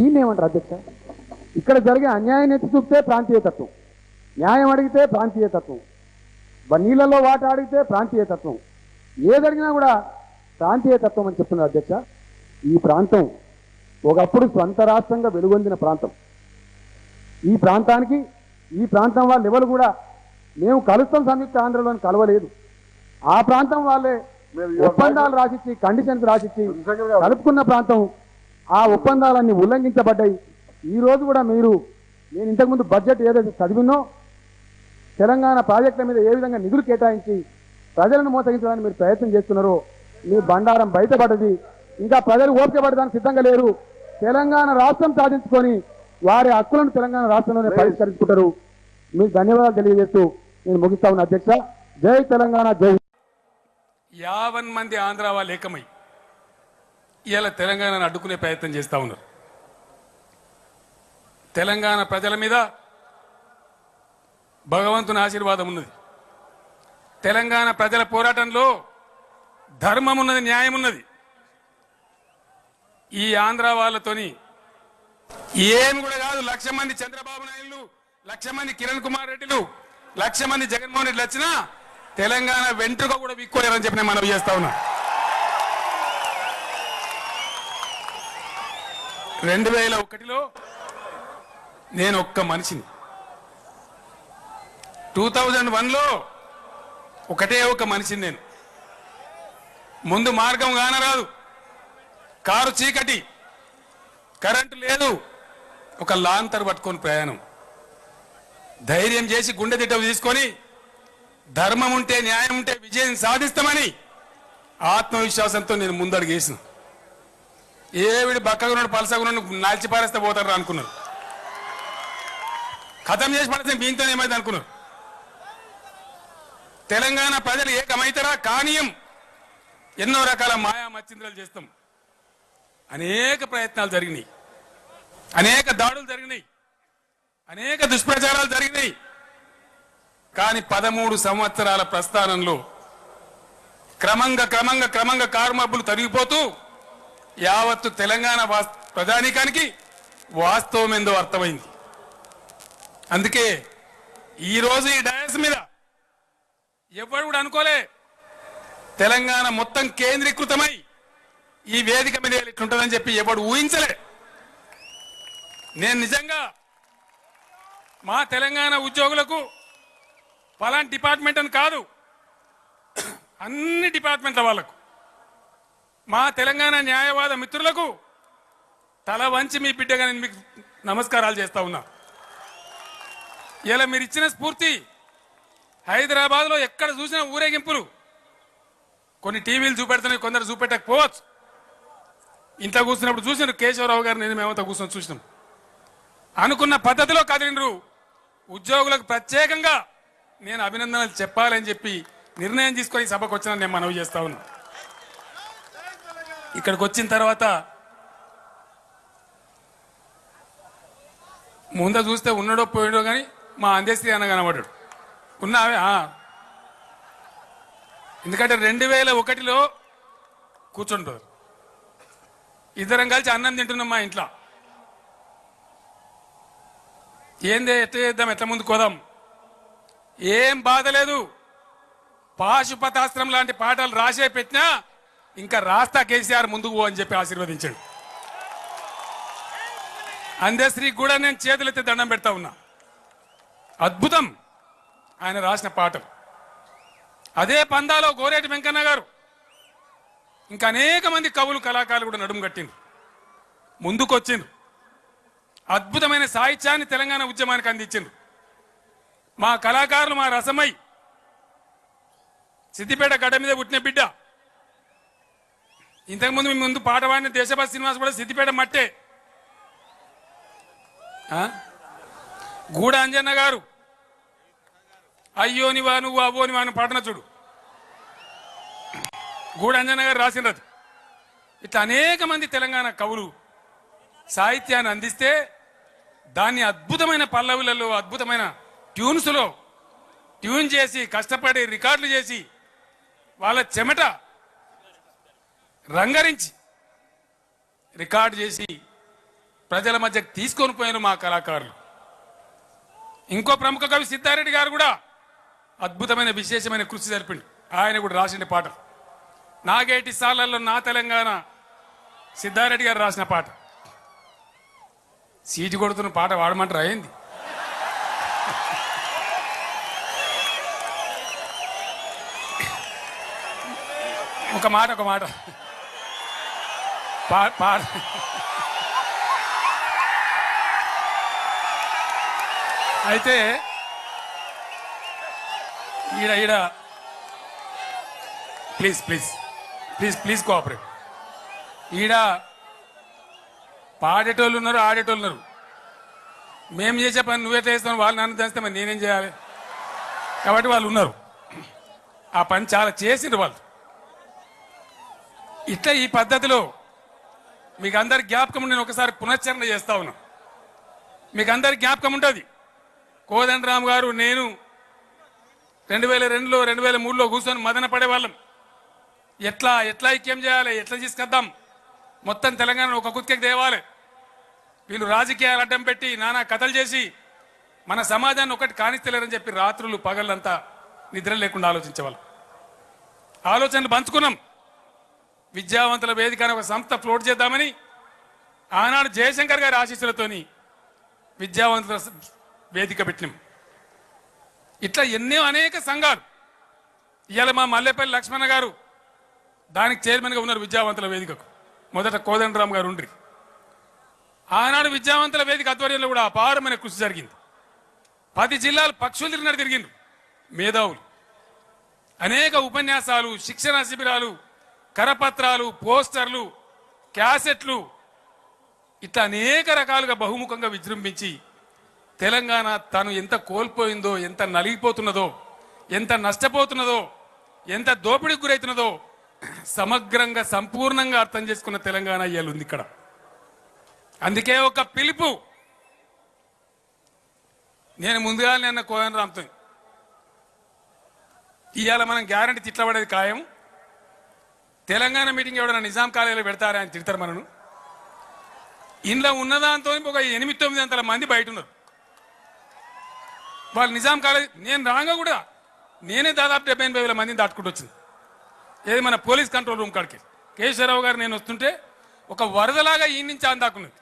దీన్ని ఏమంటారు అధ్యక్ష? ఇక్కడ జరిగే అన్యాయం ఎత్తి చూపితే ప్రాంతీయతత్వం న్యాయం అడిగితే ప్రాంతీయతత్వం నీళ్ళలో వాట అడిగితే ప్రాంతీయతత్వం ఏదడిగినా కూడా ప్రాంతీయతత్వం అని చెప్తున్నారు అధ్యక్ష. ఈ ప్రాంతం ఒకప్పుడు స్వంత రాష్ట్రంగా వెలుగొందిన ప్రాంతం. ఈ ప్రాంతానికి ఈ ప్రాంతం వాళ్ళు ఎవరు కూడా మేము కలుస్తాం సంయుక్త ఆంధ్రలోని కలవలేదు. ఆ ప్రాంతం వాళ్ళే ఒప్పందాలు రాసిచ్చి కండిషన్స్ రాసిచ్చి కలుపుకున్న ప్రాంతం ఆ ఒప్పందాలన్నీ ఉల్లంఘించబడ్డాయి. ఈ రోజు కూడా మీరు నేను ఇంతకుముందు బడ్జెట్ ఏదైతే చదివినో తెలంగాణ ప్రాజెక్టుల మీద ఏ విధంగా నిధులు కేటాయించి ప్రజలను మోసగించడానికి మీరు ప్రయత్నం చేస్తున్నారో మీ బండారం బయటపడ్డది. ఇంకా ప్రజలు ఓపిక పడడానికి సిద్ధంగా లేరు. తెలంగాణ రాష్ట్రం సాధించుకొని వారి హక్కులను తెలంగాణ రాష్ట్రంలోనే పరిష్కరించుకుంటారు. మీకు ధన్యవాదాలు తెలియజేస్తూ నేను ముగిస్తా ఉన్న అధ్యక్ష. జై తెలంగాణ జై యావన్ మంది ఆంధ్ర వాళ్ళు ఏకమై ఇలా తెలంగాణను అడ్డుకునే ప్రయత్నం చేస్తూ ఉన్నారు. తెలంగాణ ప్రజల మీద భగవంతుని ఆశీర్వాదం ఉన్నది. తెలంగాణ ప్రజల పోరాటంలో ధర్మం ఉన్నది న్యాయం ఉన్నది. ఈ ఆంధ్ర వాళ్ళతోని ఏం కూడా కాదు లక్ష మంది చంద్రబాబు నాయుడు లక్ష మంది కిరణ్ కుమార్ రెడ్డిలు లక్ష మంది జగన్మోహన్ రెడ్డి వచ్చినా తెలంగాణ వెంట్రుక కూడా విక్కోలేరని చెప్పి నేను మనవి చేస్తా ఉన్నా. రెండు వేల ఒకటిలో నేను ఒక్క మనిషిని. టూ థౌజండ్ వన్లో ఒకటే ఒక మనిషిని నేను. ముందు మార్గం కానరాదు. కారు చీకటి. కరెంటు లేదు. ఒక లాంతర్ పట్టుకొని ప్రయాణం. ధైర్యం చేసి గుండె తిట్ట తీసుకొని ధర్మం ఉంటే న్యాయం ఉంటే విజయం సాధిస్తామని ఆత్మవిశ్వాసంతో నేను ముందడుగేసిన ఏవిడి బక్కగా ఉన్నాడు పలసగా ఉన్నాడు నాల్చి పారేస్తే పోతారు అనుకున్నారు. ఖతం చేసి పడితే దీంతో ఏమైంది అనుకున్నారు. తెలంగాణ ప్రజలు ఏకమైతరా? కానీయం ఎన్నో రకాల మాయా మచ్చింద్రాలు చేస్తాం. అనేక ప్రయత్నాలు జరిగినాయి. అనేక దాడులు జరిగినాయి. అనేక దుష్ప్రచారాలు జరిగినాయి. కానీ పదమూడు సంవత్సరాల ప్రస్థానంలో క్రమంగా క్రమంగా క్రమంగా కారుమబ్బులు తరిగిపోతూ యావత్తు తెలంగాణ ప్రజానీకానికి వాస్తవం ఏందో అర్థమైంది. అందుకే ఈరోజు ఈ డయాస్ మీద ఎవరు కూడా అనుకోలే. తెలంగాణ మొత్తం కేంద్రీకృతమై ఈ వేదిక మీద ఇట్లుంటుందని చెప్పి ఎవడు ఊహించలే. నేను నిజంగా మా తెలంగాణ ఉద్యోగులకు పలాంటి డిపార్ట్మెంట్ అని కాదు అన్ని డిపార్ట్మెంట్ల వాళ్ళకు మా తెలంగాణ న్యాయవాద మిత్రులకు తల వంచి మీ బిడ్డగా నేను మీకు నమస్కారాలు చేస్తా ఉన్నా. ఇలా మీరు ఇచ్చిన స్ఫూర్తి హైదరాబాద్లో ఎక్కడ చూసినా ఊరేగింపులు. కొన్ని టీవీలు చూపెడుతున్నాయి కొందరు చూపెట్టకపోవచ్చు. ఇంట్లో కూర్చున్నప్పుడు చూసినారు కేశవరావు గారు నేను మేమంతా కూర్చొని చూసినాం. అనుకున్న పద్ధతిలో కదిలినరు ఉద్యోగులకు ప్రత్యేకంగా నేను అభినందనలు చెప్పాలని చెప్పి నిర్ణయం తీసుకొని సభకు వచ్చిన నేను మనవి చేస్తా ఉన్నా. ఇక్కడికి వచ్చిన తర్వాత ముంద చూస్తే ఉన్నాడో పోయాడో కానీ మా అందేశ్రీ అన్న కనబడ్డాడు. ఉన్నావే? ఎందుకంటే రెండు వేల ఒకటిలో కూర్చుంటారు. ఇద్దరం కలిసి అన్నం తింటున్నాం మా ఇంట్లో. ఏందే? ఎట్లా చేద్దాం? ఎట్లా ముందుకు పోదాం? ఏం బాధ లేదు. పాశుపతాస్త్రం లాంటి పాటలు రాసే పెట్టినా ఇంకా రాస్తా కేసీఆర్ ముందుకు పో అని చెప్పి ఆశీర్వదించాడు. అందశ్రీకి కూడా నేను చేతులెత్తి దండం పెడతా ఉన్నా. అద్భుతం. ఆయన రాసిన పాటలు అదే పందాలో గోరేటి వెంకన్న గారు. ఇంకా అనేక మంది కవులు కళాకారులు కూడా నడుము కట్టింది ముందుకొచ్చిండ్రు. అద్భుతమైన సాహిత్యాన్ని తెలంగాణ ఉద్యమానికి అందించిండ్రు. మా కళాకారులు మా రసమై. సిద్దిపేట గడ్డ మీద పుట్టిన బిడ్డ. ఇంతకుముందు మీ ముందు పాట పాడిన దేశభాష శ్రీనివాస్ కూడా సిద్దిపేట మట్టే. గూడ అంజన్న గారు. అయ్యోని వా నువ్వు అవ్వోని వాను పాటన చూడు. గూడ అంజన్న గారు రాసినది ఇట్లా అనేక మంది తెలంగాణ కవులు సాహిత్యాన్ని అందిస్తే దాన్ని అద్భుతమైన పల్లవులలో అద్భుతమైన ట్యూన్స్లో ట్యూన్ చేసి కష్టపడి రికార్డులు చేసి వాళ్ళ చెమట రంగరించి రికార్డు చేసి ప్రజల మధ్యకు తీసుకొని పోయాను మా కళాకారులు. ఇంకో ప్రముఖ కవి సిద్ధారెడ్డి గారు కూడా అద్భుతమైన విశేషమైన కృషి జరిపిండు. ఆయన కూడా రాసిన పాట. నాగేటి సాలల్లో నా తెలంగాణ సిద్ధారెడ్డి గారు రాసిన పాట. సీటు కొడుతున్న పాట వాడమంటారు అయింది ఒక మాట ఒక మాట. పా par. అయితే ఈడ ఈడ. Please please please please cooperate ఈడ పాడేటోళ్ళు ఉన్నారు ఆడేటోళ్ళు ఉన్నారు. మేము చేసే పని నువ్వే చేస్తాను వాళ్ళు నన్ను చేస్తే మరి నేనేం చేయాలి? కాబట్టి వాళ్ళు ఉన్నారు. ఆ పని చాలా చేసిండ్రు వాళ్ళు. ఇట్లా ఈ పద్ధతిలో మీకు అందరి జ్ఞాపకం నేను ఒకసారి పునశ్చరణ చేస్తా ఉన్నా. మీకు అందరి జ్ఞాపకం ఉంటుంది. కోదండరామ్ గారు నేను రెండు వేల రెండులో రెండు వేల మూడులో కూర్చొని మదన పడేవాళ్ళం. ఎట్లా ఎట్లా ఐక్యం చేయాలి ఎట్లా తీసుకొద్దాం? మొత్తం తెలంగాణ ఒక కుత్కెకి తేవాలి. వీళ్ళు రాజకీయాలు అడ్డం పెట్టి నానా కథలు చేసి మన సమాజాన్ని ఒకటి కానిస్తలేరని చెప్పి రాత్రులు పగళ్ళంతా నిద్ర లేకుండా ఆలోచించేవాళ్ళం. ఆలోచనలు పంచుకున్నాం. విద్యావంతుల వేదిక అనే ఒక సంస్థ ఫ్లోట్ చేద్దామని ఆనాడు జయశంకర్ గారి ఆశీస్సులతోని విద్యావంతుల వేదిక పెట్టినాం. ఇట్లా ఎన్నో అనేక సంఘాలు. ఇవాళ మా మల్లెపల్లి లక్ష్మణ గారు దానికి చైర్మన్గా ఉన్నారు విద్యావంతుల వేదికకు. మొదట కోదండరామ్ గారు ఉండ్రి. ఆనాడు విద్యావంతుల వేదిక ఆధ్వర్యంలో కూడా అపారమైన కృషి జరిగింది. పది జిల్లాలు పక్షులు తిరిగినట్టు తిరిగిండ్రు. మేధావులు. అనేక ఉపన్యాసాలు శిక్షణ శిబిరాలు కరపత్రాలు పోస్టర్లు క్యాసెట్లు ఇట్లా అనేక రకాలుగా బహుముఖంగా విజృంభించి తెలంగాణ తను ఎంత కోల్పోయిందో ఎంత నలిగిపోతున్నదో ఎంత నష్టపోతున్నదో ఎంత దోపిడీకి గురవుతున్నదో సమగ్రంగా సంపూర్ణంగా అర్థం చేసుకున్న తెలంగాణ ఇవాళ ఉంది ఇక్కడ. అందుకే ఒక పిలుపు. నేను ముందుగా నిన్న కోయన రామ్తో ఇవాళ మనం గ్యారంటీ తిట్లబడేది ఖాయం. తెలంగాణ మీటింగ్ ఎవడన్నా నిజాం కాలేజీలో పెడతారా అని తిడతారు మనను. ఇంట్లో ఉన్నదాంతో ఒక ఎనిమిది తొమ్మిది వందల మంది బయట ఉన్నారు. వాళ్ళు నిజాం కాలేజ్ నేను రాగా కూడా నేనే దాదాపు డెబ్బై ఎనభై వేల మందిని దాటుకుంటూ వచ్చింది. ఏది మన పోలీస్ కంట్రోల్ రూమ్ కాడికి. కేశవరావు గారు నేను వస్తుంటే ఒక వరదలాగా ఈ నుంచి అందాకున్నది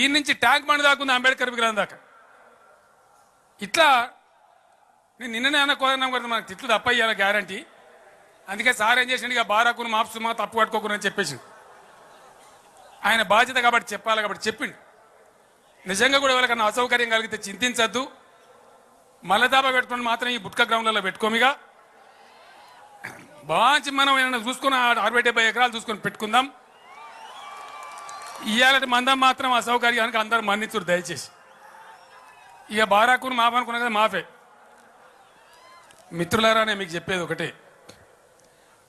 ఈ నుంచి ట్యాంక్ బండ్ దాకుంది అంబేద్కర్ విగ్రహం దాకా. ఇట్లా నేను నిన్ననే అన్న కోదన్నాం కదా మనకు తిట్లు తప్ప ఇవ్వాలి గ్యారంటీ. అందుకే సార్ ఏం చేసిండు? ఇక బారాకును మాప్సుమా తప్పు పట్టుకోకుని అని చెప్పేసి ఆయన బాధ్యత కాబట్టి చెప్పాలి కాబట్టి చెప్పిండు. నిజంగా కూడా ఎవరికన్నా అసౌకర్యం కలిగితే చింతించద్దు. మల్లదాబా పెట్టుకుని మాత్రం ఈ బుట్క గ్రౌండ్లలో పెట్టుకోమిగా బాగా మనం ఏమైనా చూసుకుని అరవై డెబ్బై ఎకరాలు చూసుకొని పెట్టుకుందాం. ఇవాళ మందం మాత్రం అసౌకర్యానికి అందరూ మన్నించురు దయచేసి. ఇక బారాకును మాఫ్ అనుకున్నా కదా మాఫే. మిత్రులారా నేను మీకు చెప్పేది ఒకటే.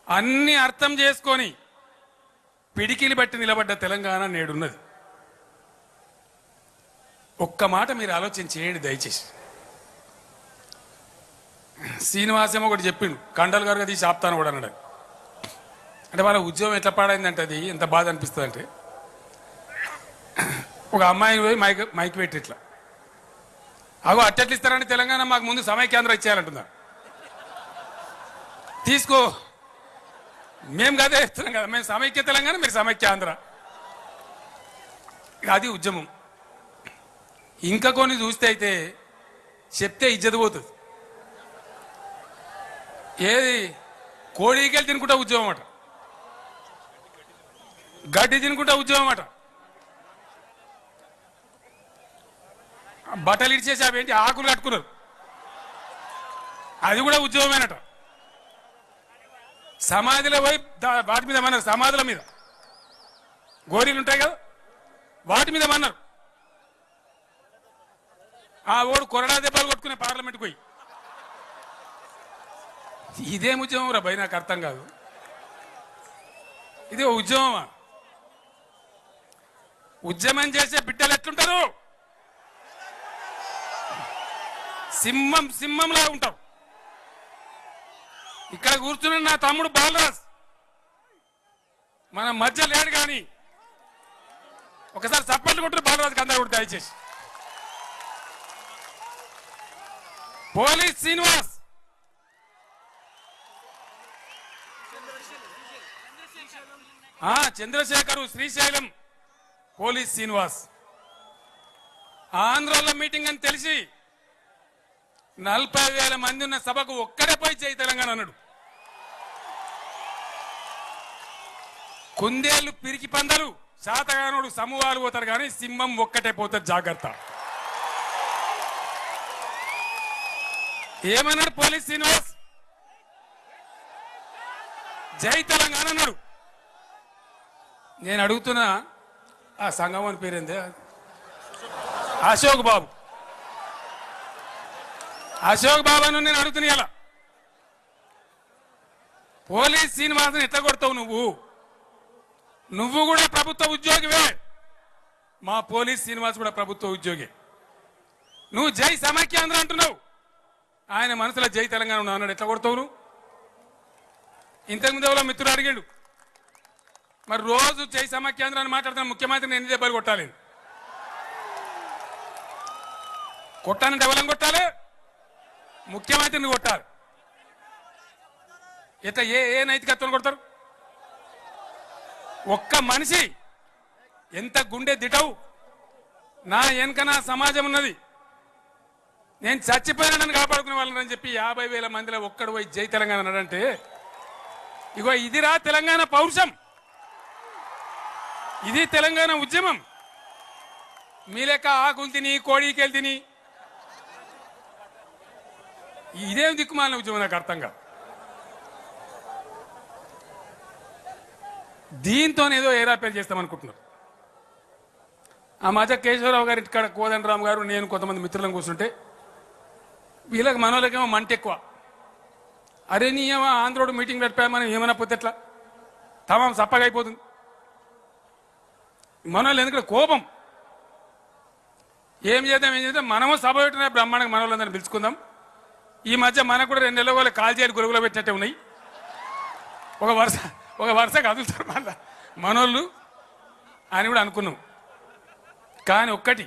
అన్ని అర్థం చేసుకొని పిడికిలి బట్టి నిలబడ్డ తెలంగాణ నేడున్నది. ఒక్క మాట మీరు ఆలోచన చేయండి దయచేసి. శ్రీనివాసేమో ఒకటి చెప్పిండు కండలు గారుగా తీసి ఆపుతాను కూడా అన్నాడు. అంటే వాళ్ళ ఉద్యోగం ఎట్లా పాడైందంటే అది ఎంత బాధ అనిపిస్తుంది అంటే ఒక అమ్మాయిని పోయి మైక్ మైక్ పెట్టి ఇట్లా. అగో అట్టెట్లు ఇస్తారని తెలంగాణ మాకు ముందు సమైక్యాంధ్ర ఇచ్చేయాలంటున్నారు. తీసుకో. మేము కదే ఇస్తున్నాం కదా మేము సమైక్య తెలంగాణ మీరు సమైక్య ఆంధ్ర. అది ఉద్యమం. ఇంకా కొన్ని చూస్తే అయితే చెప్తే ఇజ్జత పోతుంది. ఏది? కోడికెళ్ళి తినుకుంటా ఉద్యమం అట. గడ్డి తినుకుంటా ఉద్యమం అట. బట్టలు ఇడిచేసి అవి ఏంటి ఆకులు కట్టుకున్నారు. అది కూడా ఉద్యమమేనట. సమాధిలో పోయి వాటి మీద మన్నారు సమాధుల మీద. గోరీలు ఉంటాయి కదా వాటి మీద మన్నారు. ఆ ఓడు కొరడా దెబ్బలు కొట్టుకునే పార్లమెంట్కి పోయి. ఇదేం ఉద్యమం రా భయ నాకు అర్థం కాదు. ఇది ఓ ఉద్యమమా? ఉద్యమం చేసే బిడ్డలు ఎట్లుంటారు? సింహం సింహంలా ఉంటారు. ఇక్కడ కూర్చున్న నా తమ్ముడు బాలరాజ్. మన మధ్య లేడు కానీ ఒకసారి చప్పట్లు కొట్టు బాలరాజుకి అందరు కూడా దయచేసి. పోలీస్ శ్రీనివాస్. ఆ, చంద్రశేఖరు శ్రీశైలం పోలీస్ శ్రీనివాస్. ఆంధ్రలో మీటింగ్ అని తెలిసి నలభై వేల మంది ఉన్న సభకు ఒక్కడే పోయి చేయి తెలంగాణ అన్నాడు. కుందేళ్ళు పిరికి పందలు శాతగానుడు సమూహాలు పోతారు కానీ సింహం ఒక్కటే పోతారు జాగ్రత్త. ఏమన్నాడు పోలీస్ శ్రీనివాస్? జై తెలంగాణ అన్నాడు. నేను అడుగుతున్నా ఆ సంగం అని పేరేందే? అశోక్ బాబు. అశోక్ బాబాను నేను అడుగుతున్నా ఇలా. పోలీస్ శ్రీనివాసన్ ఎట్లా కొడతావు నువ్వు? నువ్వు కూడా ప్రభుత్వ ఉద్యోగివే. మా పోలీస్ శ్రీనివాస్ కూడా ప్రభుత్వ ఉద్యోగి. నువ్వు జై సమాఖ్యాంధ్ర అంటున్నావు. ఆయన మనసులో జై తెలంగాణ ఉన్నావు అన్నాడు ఎట్లా కొడతావు నువ్వు ఇంతకుముందు ఎవరో మిత్రుడు అడిగాడు. మరి రోజు జై సమాఖ్యాంధ్ర అని మాట్లాడుతున్న ముఖ్యమంత్రిని ఎన్ని దెబ్బలు కొట్టాలి? కొట్టానంటే ఎవరిని కొట్టాలి? ముఖ్యమంత్రిని కొట్టారు. ఇట్లా ఏ ఏ నైతికత్వం కొడతారు? ఒక్క మనిషి ఎంత గుండె దిటవు నా వెనక నా సమాజం ఉన్నది. నేను చచ్చిపోయినానని కాపాడుకునే వాళ్ళని చెప్పి యాభై వేల మందిలో ఒక్కడు పోయి జై తెలంగాణ అన్నాడంటే ఇగో ఇదిరా తెలంగాణ పౌరుషం. ఇది తెలంగాణ ఉద్యమం. మీ లెక్క ఆకులు తిని కోడికెళ్ళి తిని ఇదేం దిక్కుమాలిన ఉద్యమం నాకు అర్థం కాదు. దీంతో ఏదో ఏరాపేరు చేస్తామనుకుంటున్నారు ఆ మధ్య కేశవరావు గారి ఇక్కడ కోదండరామ్ గారు నేను కొంతమంది మిత్రులను కూర్చుంటే వీళ్ళకి మనోళ్ళకేమో మంట ఎక్కువ. అరే నీ ఏమో ఆంధ్రోడు మీటింగ్ పెట్టా మనం ఏమైనా పోతే ఎట్లా? తమాం సప్పగా అయిపోతుంది మనోళ్ళు ఎందుకంటే కోపం? ఏం చేద్దాం ఏం చేద్దాం? మనము సభ పెట్టిన బ్రహ్మాండంగా మనోళ్ళందరినీ పిలుచుకుందాం. ఈ మధ్య మనకు కూడా రెండు నెలల కాల్ చేయాలి గురుగులో పెట్టినట్టే ఉన్నాయి. ఒక వరుస ఒక వరుస కదులుతారు మళ్ళా. మనోళ్ళు అని కూడా అనుకున్నాం. కానీ ఒక్కటి